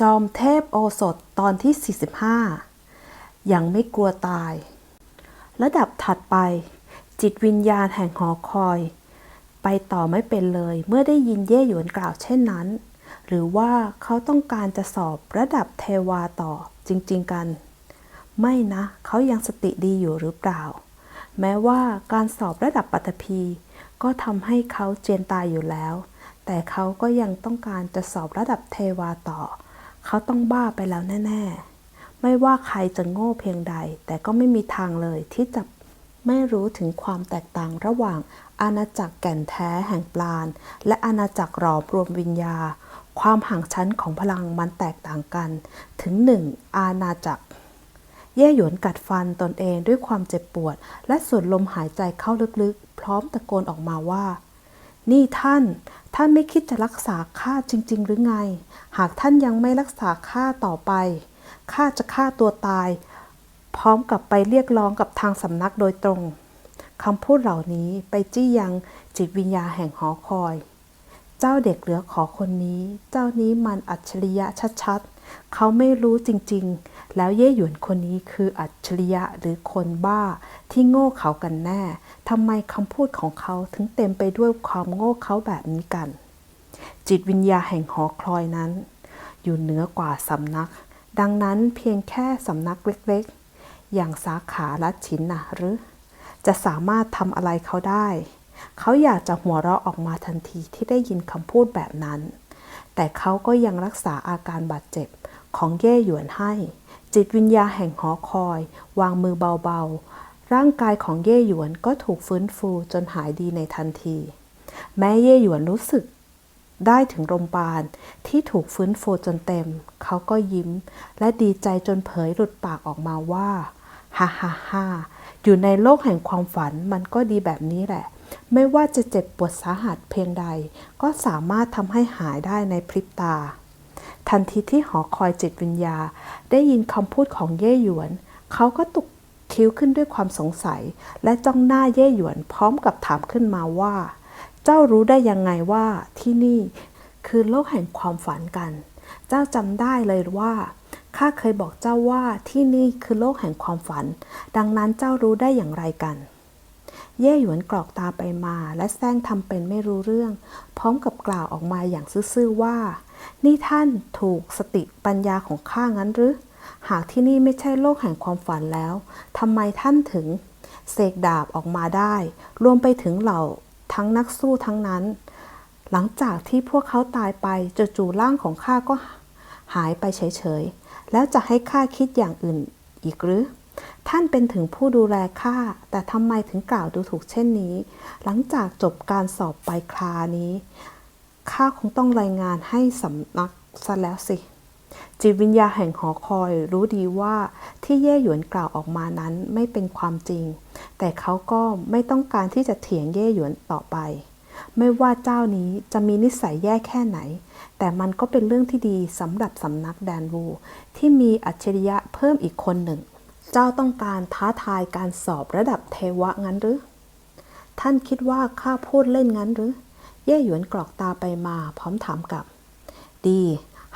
จอมเทพโอสถตอนที่ 45 ยังไม่กลัวตาย ระดับถัดไป จิตวิญญาณแห่งหอคอย ไปต่อไม่เป็นเลยเมื่อได้ยินเย่หยวนกล่าวเช่นนั้น หรือว่าเขาต้องการจะสอบระดับเทวาต่อจริง ๆ กัน ไม่นะ เขายังสติดีอยู่หรือเปล่า แม้ว่าการสอบระดับปัตภีก็ทำให้เขาเจียนตายอยู่แล้ว แต่เขาก็ยังต้องการจะสอบระดับเทวาต่อ เขาต้องบ้าไปแล้วแน่ๆ ไม่ว่าใครจะโง่เพียงใด แต่ก็ไม่มีทางเลยที่จะไม่รู้ถึงความแตกต่างระหว่าง อาณาจักรแก่นแท้แห่งปราณและอาณาจักรหลอมรวมวิญญา ความห่างชั้นของพลังมันแตกต่างกัน ถึงหนึ่งอาณาจักร เย่หยวนกัดฟันตนเองด้วยความเจ็บปวด และสูดลมหายใจเข้าลึกๆ พร้อมตะโกนออกมาว่า นี่ท่าน ท่านไม่คิดจะรักษาข้าจริง ๆ หรือไง หากท่านยังไม่รักษาข้าต่อไป ข้าจะฆ่าตัวตาย พร้อมกับไปเรียกร้องกับทางสำนักโดยตรง คำพูดเหล่านี้ไปจี้ยังจิตวิญญาแห่งหอคอย เจ้าเด็กเหลือขอคนนี้ เจ้านี้มันอัจฉริยะชัดๆ เขาไม่รู้จริงๆ แล้วเย่หยวนคนนี้คืออัจฉริยะหรือคนบ้าที่โง่เขากันแน่ ทำไมคำพูดของเขาถึงเต็มไปด้วยความโง่เขาแบบนี้กัน จิตวิญญาแห่งหอคอยนั้น อยู่เหนือกว่าสำนัก ดังนั้นเพียงแค่สำนักเล็กๆ อย่างสาขาลัดฉินนะหรือ จะสามารถทำอะไรเขาได้ เขาอยากจะหัวเราะออกมาทันทีที่ได้ยินคำพูดแบบนั้น แต่เขาก็ยังรักษาอาการบาดเจ็บของเย่หยวนให้ จิตวิญญาแห่งหอคอย วางมือเบา ร่างกายของเย่หยวนก็ถูกฟื้นฟูจนหายดีในทันที แม้เย่หยวนรู้สึกได้ถึงลมปานที่ถูกฟื้นฟูจนเต็ม เขาก็ยิ้ม และดีใจจนเผยหลุดปากออกมาว่าฮ่าฮ่าฮ่าอยู่ในโลกแห่งความฝันมันก็ดีแบบนี้แหละ ไม่ว่าจะเจ็บปวดสาหัสเพียงใด ก็สามารถทำให้หายได้ในพริบตา ทันทีที่หอคอยจิตวิญญา ได้ยินคำพูดของเย่หยวน เขาก็ตุก คิ้วขึ้นด้วยความสงสัย และจ้องหน้าเย่หยวนพร้อมกับถามขึ้นมาว่า เจ้ารู้ได้ยังไงว่าที่นี่คือโลกแห่งความฝันกัน เจ้าจำได้เลยว่าข้าเคยบอกเจ้าว่าที่นี่คือโลกแห่งความฝัน ดังนั้นเจ้ารู้ได้อย่างไรกัน เย่หยวนกรอกตาไปมาและแซงทำเป็นไม่รู้เรื่อง พร้อมกับกล่าวออกมาอย่างซื่อๆว่า นี่ท่านถูกสติปัญญาของข้างั้นหรือ หากที่นี่ไม่ใช่โลกแห่งความฝันแล้วทำไมท่านถึงเสกดาบออกมาได้ รวมไปถึงเหล่าทั้งนักสู้ทั้งนั้น หลังจากที่พวกเขาตายไปจู่ๆร่างของข้าก็หายไปเฉยๆ แล้วจะให้ข้าคิดอย่างอื่นอีกหรือ ท่านเป็นถึงผู้ดูแลข้า แต่ทำไมถึงกล่าวดูถูกเช่นนี้ หลังจากจบการสอบไปคลานี้ ข้าคงต้องรายงานให้สำนักซะแล้วสิ จิตวิญญาแห่งหอคอยรู้ดีว่าที่เย่หยวนกล่าวออกมานั้นไม่เป็นความจริง แต่เขาก็ไม่ต้องการที่จะเถียงเย่หยวนต่อไป ไม่ว่าเจ้านี้จะมีนิสัยแย่แค่ไหน แต่มันก็เป็นเรื่องที่ดีสำหรับสำนักแดนวู ที่มีอัจฉริยะเพิ่มอีกคนหนึ่ง เจ้าต้องการท้าทายการสอบระดับเทวะงั้นหรือ ท่านคิดว่าข้าพูดเล่นงั้นหรือ เย่หยวนกรอกตาไปมาพร้อมถามกลับ ดี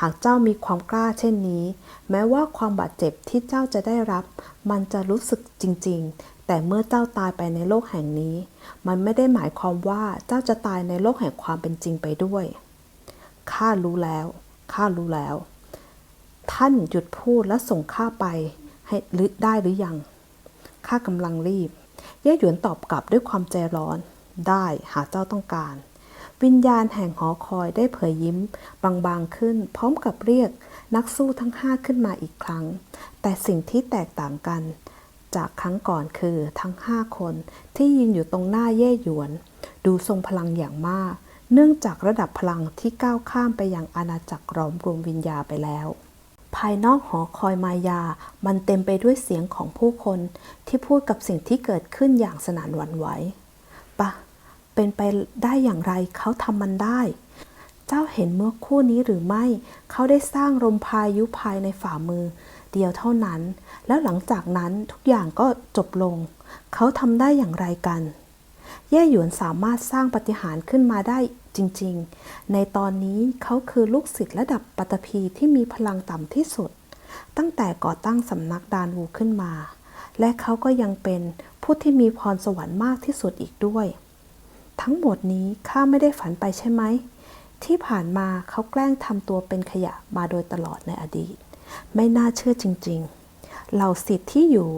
หากเจ้ามีความกล้าเช่นนี้ แม้ว่าความบาดเจ็บที่เจ้าจะได้รับ มันจะรู้สึกจริง ๆ แต่เมื่อเจ้าตายไปในโลกแห่งนี้ มันไม่ได้หมายความว่าเจ้าจะตายในโลกแห่งความเป็นจริงไปด้วย ข้ารู้แล้วข้ารู้แล้ว ท่านหยุดพูดและส่งข้าไปให้หรือได้หรือยังข้ากำลังรีบ เย่หยวนตอบกลับด้วยความใจร้อน ได้หากเจ้าต้องการ วิญญาณแห่งหอคอยได้เผยยิ้ม บางๆขึ้น พร้อมกับเรียกนักสู้ทั้งห้าขึ้นมาอีกครั้ง แต่สิ่งที่แตกต่างกัน จากครั้งก่อนคือทั้งห้าคนที่ยืนอยู่ตรงหน้าเย่หยวน ดูทรงพลังอย่างมาก เนื่องจากระดับพลังที่ก้าวข้ามไปยังอาณาจักรล้อมรวมวิญญาไปแล้วภายนอกหอคอยมายา มันเต็มไปด้วยเสียงของผู้คนที่พูดกับสิ่งที่เกิดขึ้นอย่างสนานหวั่นไหวปะ เป็นไปได้อย่างไรเขาทำมันได้ เจ้าเห็นเมื่อคู่นี้หรือไม่ เขาได้สร้างลมพายุภายในฝ่ามือ เดียวเท่านั้น แล้วหลังจากนั้นทุกอย่างก็จบลง เขาทำได้อย่างไรกันแย่หยวนสามารถสร้างปฏิหารขึ้นมาได้จริงๆ ในตอนนี้เขาคือลูกศิษย์ระดับปัตภีที่มีพลังต่ำที่สุด ตั้งแต่ก่อตั้งสำนักดานวูขึ้นมา และเขาก็ยังเป็นผู้ที่มีพรสวรรค์มากที่สุดอีกด้วย ทั้งหมดนี้ข้าไม่ได้ฝันไปใช่ไหม ที่ผ่านมาเขาแกล้งทำตัวเป็นขยะมาโดยตลอดในอดีต ไม่น่าเชื่อจริง ๆ เหล่าสิทธิ์ที่อยู่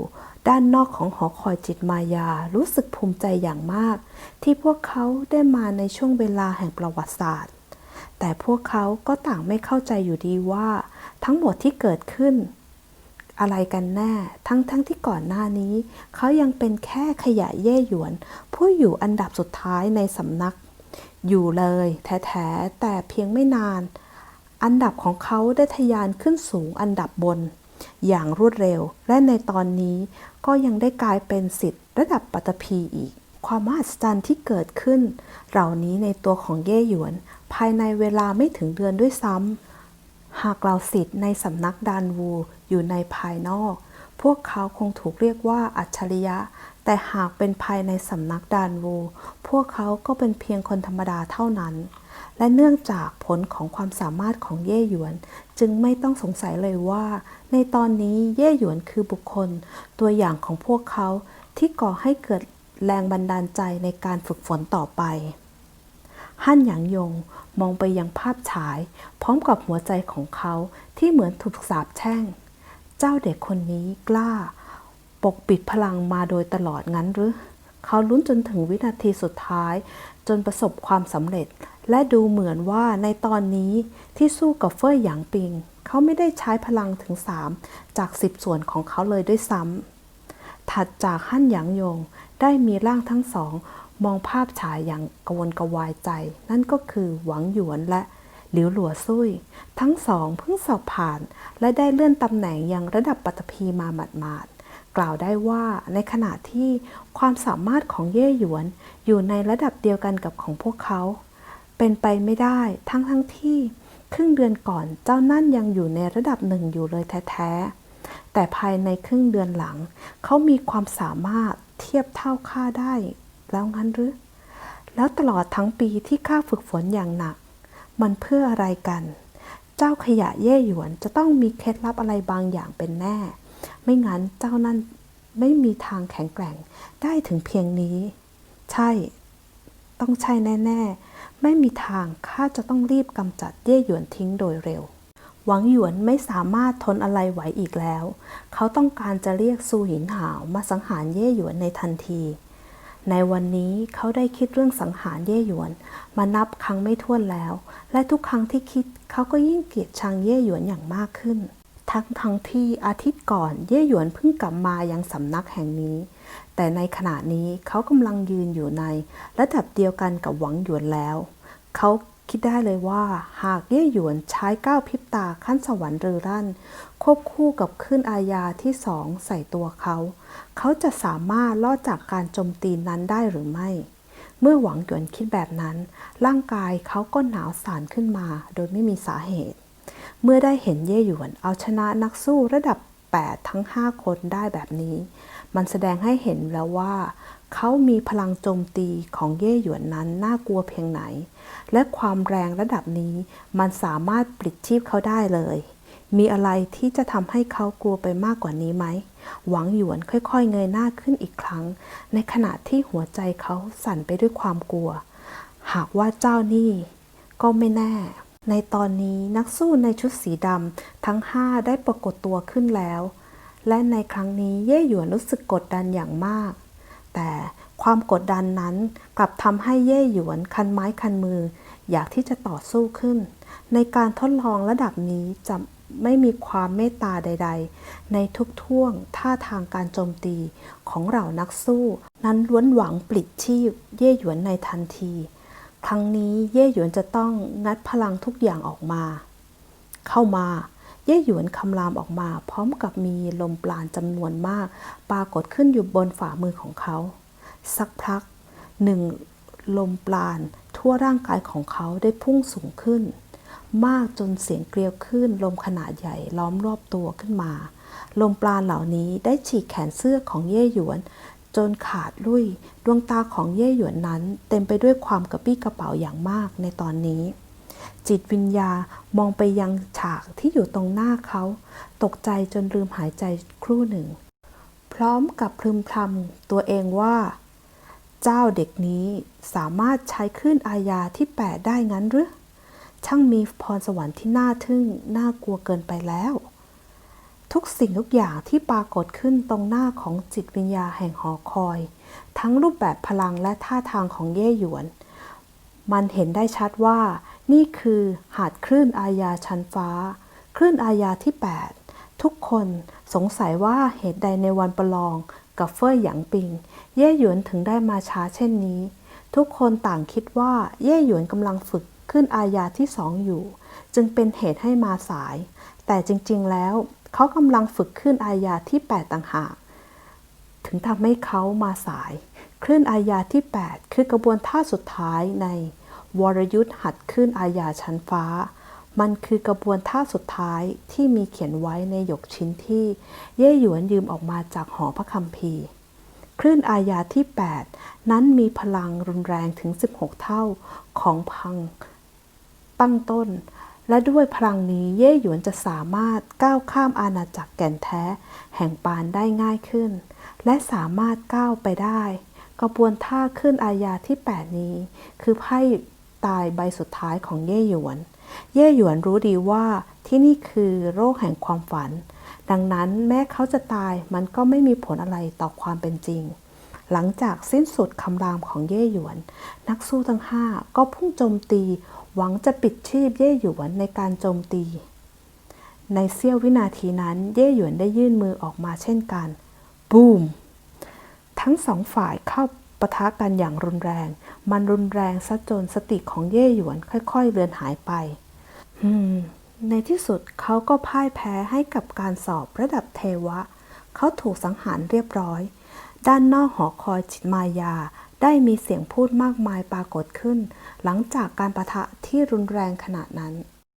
ด้านนอกของหอคอยจิตมายารู้สึกภูมิใจอย่างมาก ที่พวกเขาได้มาในช่วงเวลาแห่งประวัติศาสตร์ แต่พวกเขาก็ต่างไม่เข้าใจอยู่ดีว่า ทั้งหมดที่เกิดขึ้น อะไรกันแน่ทั้งๆทที่ก่อนหน้านี้ เขายังเป็นแค่ขยะเย่หยวน ผู้อยู่อันดับสุดท้ายในสำนัก อยู่เลยแท้ๆแต่เพียงไม่นาน อันดับของเขาได้ทะยานขึ้นสูงอันดับบน อย่างรวดเร็ว และในตอนนี้ก็ยังได้กลายเป็นสิทธิ์ระดับปัตภีอีก ความมหัศจรรย์ที่เกิดขึ้น เหล่านี้ในตัวของเย่หยวน ภายในเวลาไม่ถึงเดือนด้วยซ้ำ หากเราสิทธิ์ในสำนักดานวูอยู่ในภายนอก พวกเขาคงถูกเรียกว่าอัจฉริยะ แต่หากเป็นภายในสำนักดานวู พวกเขาก็เป็นเพียงคนธรรมดาเท่านั้น และเนื่องจากผลของความสามารถของเย่หยวน จึงไม่ต้องสงสัยเลยว่า ในตอนนี้เย่หยวนคือบุคคล ตัวอย่างของพวกเขาที่ก่อให้เกิดแรงบันดาลใจในการฝึกฝนต่อไป ฮั่นหยางยงมองไปยังภาพฉาย พร้อมกับหัวใจของเขาที่เหมือนถูกสาปแช่ง เจ้าเด็กคนนี้กล้า ปกปิดพลังมาโดยตลอดงั้นหรือ เขาลุ้นจนถึงวินาทีสุดท้าย จนประสบความสำเร็จ และดูเหมือนว่าในตอนนี้ที่สู้กับเฟ่ยหยางปิง เขาไม่ได้ใช้พลังถึง 3 จาก 10 ส่วนของเขาเลยด้วยซ้ำถัดจากฮั่นหยางยง ได้มีร่างทั้งสอง มองภาพฉายอย่างกวนกวายใจ นั่นก็คือหวังหยวนและหลิวหลัวซุยทั้งสองเพิ่งสอบผ่าน และได้เลื่อนตำแหน่งยังระดับปัตภีมาหมาดๆกล่าวได้ว่าในขณะที่ความสามารถของเย่หยวนอยู่ในระดับเดียวกันกับของพวกเขา เป็นไปไม่ได้ทั้งทั้งที่ ครึ่งเดือนก่อนเจ้านั่นยังอยู่ในระดับหนึ่งอยู่เลยแท้ๆแต่ภายในครึ่งเดือนหลัง เขามีความสามารถ เทียบเท่าข้าได้ แล้วงั้นหรือ แล้วตลอดทั้งปีที่ข้าฝึกฝนอย่างหนัก มันเพื่ออะไรกัน เจ้าขยะเย่หยวนจะต้องมีเคล็ดลับอะไรบางอย่างเป็นแน่ ไม่งั้นเจ้านั่นไม่มีทางแข็งแกร่งได้ถึงเพียงนี้ ใช่ ต้องใช่แน่ ๆ ไม่มีทางข้าจะต้องรีบกำจัดเย่หยวนทิ้งโดยเร็ว หวังหยวนไม่สามารถทนอะไรไหวอีกแล้ว เขาต้องการจะเรียกซูหินหาวมาสังหารเย่หยวนในทันที ในวันนี้เขาได้คิดเรื่องสังหารเย่หยวน มานับครั้งไม่ถ้วนแล้ว และทุกครั้งที่คิดเขาก็ยิ่งเกลียดชังเย่หยวนอย่างมากขึ้น ทั้งทั้งที่อาทิตย์ก่อนเย่หยวนเพิ่งกลับมายังสำนักแห่งนี้ แต่ในขณะนี้เขากำลังยืนอยู่ใน ระดับเดียวกันกับหวังหยวนแล้ว เขา คิดได้เลยว่าหากเย่หยวนใช้ก้าวพิบตาขั้นสวรรค์เรือรั่น ควบคู่กับขึ้นอาญาที่สองใส่ตัวเขา เขาจะสามารถรอดจากการโจมตีนั้นได้หรือไม่ เมื่อหวังหยวนคิดแบบนั้น ร่างกายเขาก็หนาวสั่นขึ้นมาโดยไม่มีสาเหตุ เมื่อได้เห็นเย่หยวนเอาชนะนักสู้ระดับ 8 ทั้ง 5 คนได้แบบนี้ มันแสดงให้เห็นแล้วว่า เขามีพลังโจมตีของเย่หยวนนั้นน่ากลัวเพียงไหน และความแรงระดับนี้มันสามารถปลิดชีพเขาได้เลย มีอะไรที่จะทำให้เขากลัวไปมากกว่านี้ไหม หวังหยวนค่อยๆ เงยหน้าขึ้นอีกครั้ง ในขณะที่หัวใจเขาสั่นไปด้วยความกลัว หากว่าเจ้านี่ก็ไม่แน่ ในตอนนี้นักสู้ในชุดสีดำทั้งห้าได้ปรากฏตัวขึ้นแล้ว และในครั้งนี้เย่หยวนรู้สึกกดดันอย่างมาก แต่ความกดดันนั้นกลับทำให้เย่หยวนคันไม้คันมือ อยากที่จะต่อสู้ขึ้น ในการทดลองระดับนี้จะไม่มีความเมตตาใด ๆ ในทุกท่วงท่าทางการโจมตีของเหล่านักสู้ นั้นล้วนหวังปลิดชีพเย่หยวนในทันที ครั้งนี้เย่หยวนจะต้องงัดพลังทุกอย่างออกมา เข้ามา เย่หยวนคำรามออกมา พร้อมกับมีลมปราณจำนวนมาก ปรากฏขึ้นอยู่บนฝ่ามือของเขา สักพักหนึ่งลมปราณทั่วร่างกายของเขาได้พุ่งสูงขึ้น มากจนเสียงเกลียวคลื่นลมขนาดใหญ่ล้อมรอบตัวขึ้นมา ลมปราณเหล่านี้ได้ฉีกแขนเสื้อของเย่หยวนจจนขาดลุยดวงตาของเย่หยวนนั้น เต็มไปด้วยความกระปี้กระเป๋าอย่างมากในตอนนี้ จิตวิญญามองไปยังฉากที่อยู่ตรงหน้าเขา ตกใจจนลืมหายใจครู่หนึ่ง พร้อมกับพึมพำตัวเองว่า เจ้าเด็กนี้สามารถใช้คลื่นอาญาที่แปดได้งั้นหรือช่างมีพรสวรรค์ที่น่าทึ่งน่ากลัวเกินไปแล้ว ทุกสิ่งทุกอย่างที่ปรากฏขึ้นตรงหน้าของจิตวิญญาแห่งหอคอย ทั้งรูปแบบพลังและท่าทางของเย่หยวน มันเห็นได้ชัดว่า นี่คือหาดคลื่นอาญาชั้นฟ้า คลื่นอาญาที่ 8 ทุกคนสงสัยว่าเหตุใดในวันประลอง กับเฟยหยางปิง เย่หยวนถึงได้มาช้าเช่นนี้ ทุกคนต่างคิดว่าเย่หยวนกำลังฝึกขึ้นอาญาที่สองอยู่ จึงเป็นเหตุให้มาสาย แต่จริงๆแล้ว เขากำลังฝึกขึ้นอาญาที่ 8 ต่างหาก ถึงทำให้เขามาสายคลื่นอาญาที่ 8 คือกระบวนท่าสุดท้ายใน วรยุทธ์หัดขึ้นอาญาชั้นฟ้า มันคือกระบวนท่าสุดท้ายที่มีเขียนไว้ในหยกชิ้นที่ เย่หยวนยืมออกมาจากหอพระคัมภีร์คลื่นอาญาที่ 8 นั้นมีพลังรุนแรงถึง 16 เท่าของพังตั้งต้น และด้วยพลังนี้เย่หยวนจะสามารถก้าวข้ามอาณาจักรแก่นแท้ แห่งปานได้ง่ายขึ้น และสามารถก้าวไปได้ กระบวนท่าขึ้นอาญาที่ 8 นี้ คือไพ่ ตายใบสุดท้ายของเย่หยวน เย่หยวนรู้ดีว่าที่นี่คือโรคแห่งความฝัน ดังนั้นแม้เขาจะตายมันก็ไม่มีผลอะไรต่อความเป็นจริง หลังจากสิ้นสุดคำรามของเย่หยวน นักสู้ทั้งห้าก็พุ่งโจมตี หวังจะปิดชีพเย่หยวนในการโจมตี ในเสี้ยววินาทีนั้นเย่หยวนได้ยื่นมือออกมาเช่นกัน บูม ทั้งสองฝ่ายเข้า ปะทะกันอย่างรุนแรง มันรุนแรงซะจนสติของเย่หยวนค่อย ๆ เลือนหายไปมในที่สุดเขาก็พ่ายแพ้ให้กับการสอบระดับเทวะ เขาถูกสังหารเรียบร้อย ด้านนอกหอคอยจิตมายาได้มีเสียงพูดมากมายปรากฏขึ้น หลังจากการประทะที่รุนแรงขนาดนั้น